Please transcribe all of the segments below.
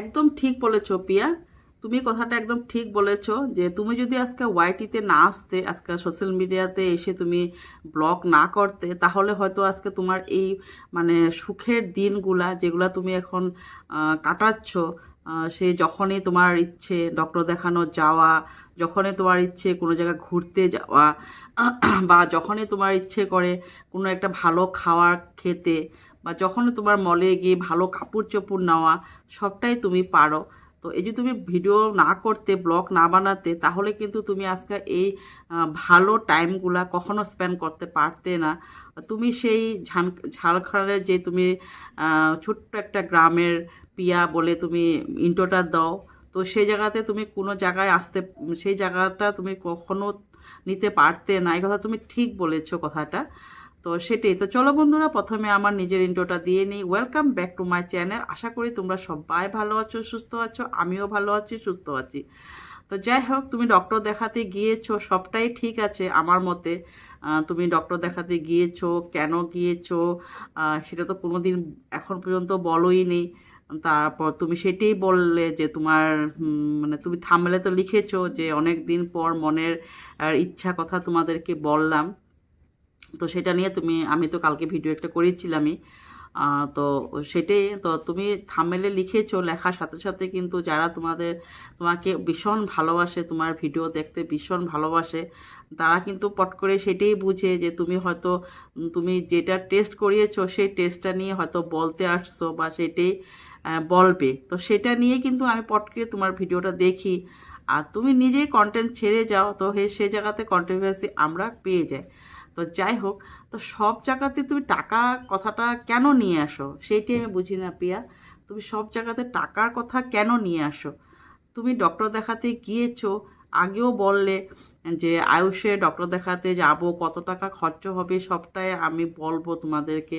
একদম ঠিক বলেছ পিয়া। তুমি কথাটা একদম ঠিক বলেছ যে তুমি যদি আজকে ওয়াইটিতে না আসতে, আজকে সোশ্যাল মিডিয়াতে এসে তুমি ব্লগ না করতে, তাহলে হয়তো আজকে তোমার এই মানে সুখের দিনগুলা যেগুলা তুমি এখন কাটাচ্ছ সে যখনই তোমার ইচ্ছে ডক্টর দেখানো যাওয়া, যখনই তোমার ইচ্ছে কোনো জায়গায় ঘুরতে যাওয়া, বা যখনই তোমার ইচ্ছে করে কোনো একটা ভালো খাওয়ার খেতে বা যখন তোমার মলে গিয়ে ভালো কাপড় চোপড় নেওয়া, সবটাই তুমি পারো। তো এই যে তুমি ভিডিও না করতে ব্লগ না বানাতে, তাহলে কিন্তু তুমি আজকে এই ভালো টাইমগুলা কখনো স্পেন্ড করতে পারতে না। তুমি সেই ঝান ঝাড়খণ্ডের যে তুমি ছোট্ট একটা গ্রামের পিয়া বলে তুমি ইন্টোটা দাও, তো সেই জায়গাতে তুমি কোনো জায়গায় আসতে, সেই জায়গাটা তুমি কখনো নিতে পারতে না। এই কথা তুমি ঠিক বলেছ কথাটা। তো সেটাই। তো চলো বন্ধুরা, প্রথমে আমার নিজের ইন্ট্রোটা দিয়ে নিই। Welcome back to my channel আশা করি তোমরা সবাই ভালো আছো, সুস্থ আছো, আমিও ভালো আছি, সুস্থ আছি। তো যাই হোক, তুমি ডক্টর দেখাতে গিয়েছো, সবটাই ঠিক আছে আমার মতে। তুমি ডক্টর দেখাতে গিয়েছো, কেন গিয়েছো সেটা তো কোনোদিন এখন পর্যন্ত বলোই নেই তারপর তুমি সেটাই বললে যে তোমার মানে তুমি থামলে তো লিখেছো যে অনেক দিন পর মনের ইচ্ছা কথা তোমাদেরকে বললাম। তো সেটা নিয়ে তুমি, আমি তো কালকে ভিডিও একটা করেছিলামই। তো সেটাই, তো তুমি থামেলে লিখেছো, লেখার সাথে সাথে কিন্তু যারা তোমাদের, তোমাকে ভীষণ ভালোবাসে, তোমার ভিডিও দেখতে ভীষণ ভালোবাসে, তারা কিন্তু পট করে সেটাই বুঝে যে তুমি হয়তো তুমি যেটা টেস্ট করিয়েছো, সেই টেস্টটা নিয়ে হয়তো বলতে আসছো বা সেটাই বলবে। তো সেটা নিয়ে কিন্তু আমি পট করে তোমার ভিডিওটা দেখি। আর তুমি নিজেই কন্টেন্ট ছেড়ে যাও, তো হে, সে জায়গাতে কন্ট্রোভার্সি আমরা পেয়ে যাই। তো যাই হোক, তো সব জায়গাতে তুমি টাকা কথাটা কেন নিয়ে আসো? সেইটি আমি বুঝি না পিয়া তুমি সব জায়গাতে টাকার কথা কেন নিয়ে আসো? তুমি ডক্টর দেখাতে গিয়েছো, আগেও বললে যে আয়ুষে ডক্টর দেখাতে যাব, কত টাকা খরচ হবে, সবটাই আমি বলব তোমাদেরকে।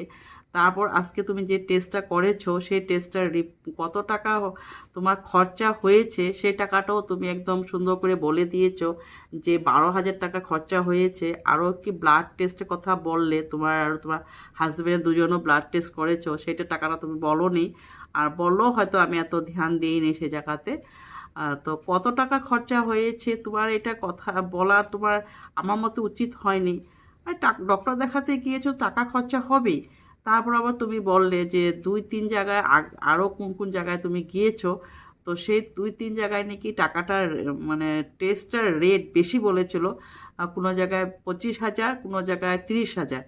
তারপর আজকে তুমি যে টেস্টটা করেছ, সেই টেস্টটার কত টাকা তোমার খরচা হয়েছে, সেই টাকাটাও তুমি একদম সুন্দর করে বলে দিয়েছ যে বারো হাজার টাকা খরচা হয়েছে। আরও কি ব্লাড টেস্টের কথা বললে, তোমার আর তোমার হাজব্যান্ড দুজনও ব্লাড টেস্ট করেছ সেটা টাকাটা তুমি বলো নি আর বললেও হয়তো আমি এত ধ্যান দিইনি সে জায়গাতে। তো কত টাকা খরচা হয়েছে, তোমার এটা কথা বলা তোমার আমার মতে উচিত হয়নি। আর ডক্টর দেখাতে গিয়েছো, টাকা খরচা হবেই। তারপর আবার তুমি বললে যে দুই, তিন জায়গায় আরও কোন কোন জায়গায় তুমি গিয়েছো, তো সেই দুই, তিন জায়গায় নাকি টাকাটার মানে টেস্টটার রেট বেশি বলেছিল কোনো জায়গায় পঁচিশ হাজার, কোনো জায়গায় তিরিশ হাজার।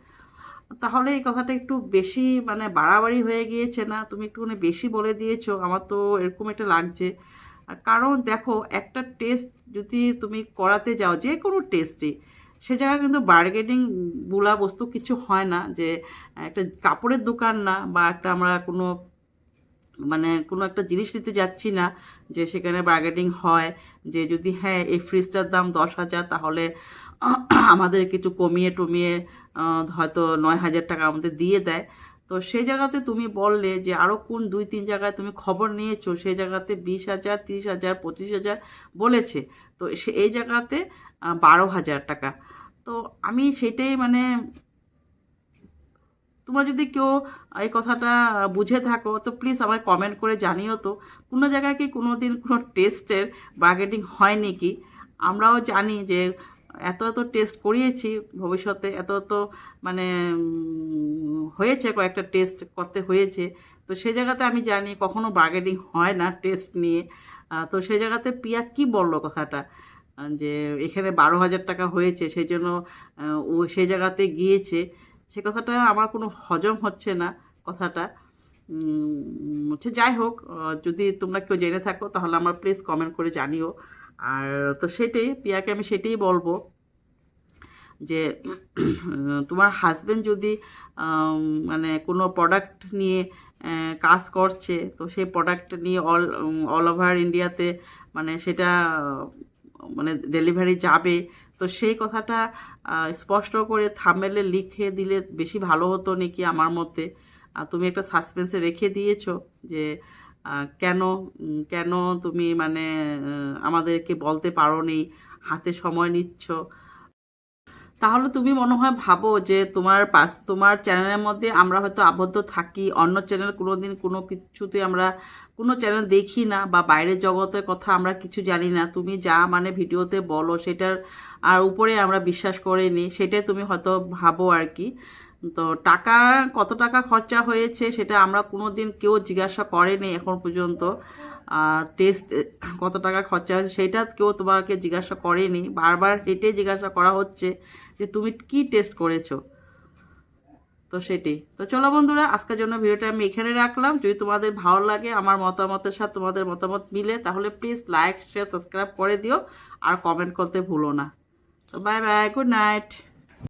তাহলে এই কথাটা একটু বেশি মানে বাড়াবাড়ি হয়ে গিয়েছে না? তুমি একটুখানি বেশি বলে দিয়েছ, আমার তো এরকম একটা লাগছে। কারণ দেখো, একটা টেস্ট যদি তুমি করাতে যাও যে কোনো টেস্টই সে জায়গায় কিন্তু বার্গেনিং বুলা বস্তু কিছু হয় না যে, একটা কাপড়ের দোকান না বা একটা আমরা কোনো মানে কোনো একটা জিনিস নিতে যাচ্ছি না যে সেখানে বার্গেনিং হয়, যে যদি হ্যাঁ এই ফ্রিজটার দাম দশ হাজার তাহলে আমাদেরকে একটু কমিয়ে টমিয়ে হয়তো নয় হাজার টাকা আমাদের দিয়ে দেয়। তো সেই জায়গাতে তুমি বললে যে আরও কোন দুই, তিন জায়গায় তুমি খবর নিয়েছো, সেই জায়গাতে বিশ হাজার, তিরিশ হাজার, পঁচিশ হাজার বলেছে। তো সে, এই জায়গাতে বারো হাজার টাকা। তো আমি সেটাই মানে তোমরা যদি কেউ এই কথাটা বুঝে থাকো, তো প্লিজ আমায় কমেন্ট করে জানিও তো। কোনো জায়গায় কি কোনো দিন কোনো টেস্টের বার্গেটিং হয় নাকি আমরাও জানি যে এত এত টেস্ট করিয়েছি ভবিষ্যতে, এত এত মানে হয়েছে, কয়েকটা টেস্ট করতে হয়েছে। তো সে জায়গাতে আমি জানি কখনো বার্গেটিং হয় না টেস্ট নিয়ে। তো সে জায়গাতে পিয়া কি বলল কথাটা? যে এখানে বারো হাজার টাকা হয়েছে, সেই জন্য ও সেই জায়গাতে গিয়েছে। সে কথাটা আমার কোনো হজম হচ্ছে না, কথাটা। হচ্ছে যাই হোক যদি তোমরা কেউ জেনে থাকো, তাহলে আমার প্লিজ কমেন্ট করে জানিও। আর তো সেটাই, পিয়াকে আমি সেটাই বলব যে তোমার হাজবেন্ড যদি মানে কোনো প্রোডাক্ট নিয়ে কাজ করছে, তো সেই প্রোডাক্ট নিয়ে অল অল ওভার ইন্ডিয়াতে মানে সেটা মানে ডেলিভারি যাবে। তো সেই কথাটা স্পষ্ট করে থামেলে লিখে দিলে বেশি ভালো হতো নাকি আমার মতে? তুমি একটা সাসপেন্সে রেখে দিয়েছ যে কেন কেন তুমি মানে আমাদেরকে বলতে পারো নি হাতে সময় নিচ্ছ? তাহলে তুমি মনে হয় ভাবো যে তোমার পাস, তোমার চ্যানেলের মধ্যে আমরা হয়তো আবদ্ধ থাকি, অন্য চ্যানেল কোনো দিন কোনো কিছুতে আমরা, কোনো চ্যানেল দেখি না বা বাইরের জগতের কথা আমরা কিছু জানি না। তুমি যা মানে ভিডিওতে বলো, সেটার আর উপরে আমরা বিশ্বাস করে নিই সেটাই তুমি হয়তো ভাবো আর কি তো টাকা, কত টাকা খরচা হয়েছে সেটা আমরা কোনো দিন কেউ জিজ্ঞাসা করেনি এখন পর্যন্ত। টেস্ট কত টাকা খরচা হয়েছে সেটা কেউ তোমাকে জিজ্ঞাসা করেনি। বারবার হেঁটে জিজ্ঞাসা করা হচ্ছে। যে তুমি কি টেস্ট করেছ? তো সেটি তো চলো বন্ধুরা, আজকের জন্য ভিডিওটা আমি এখানে রাখলাম। যদি তোমাদের ভালো লাগে, আমার মতামতের সাথে তোমাদের মতামত মিলে, তাহলে প্লিজ লাইক শেয়ার সাবস্ক্রাইব করে দিও। আর কমেন্ট করতে ভুলো না। তো বাই বাই গুড নাইট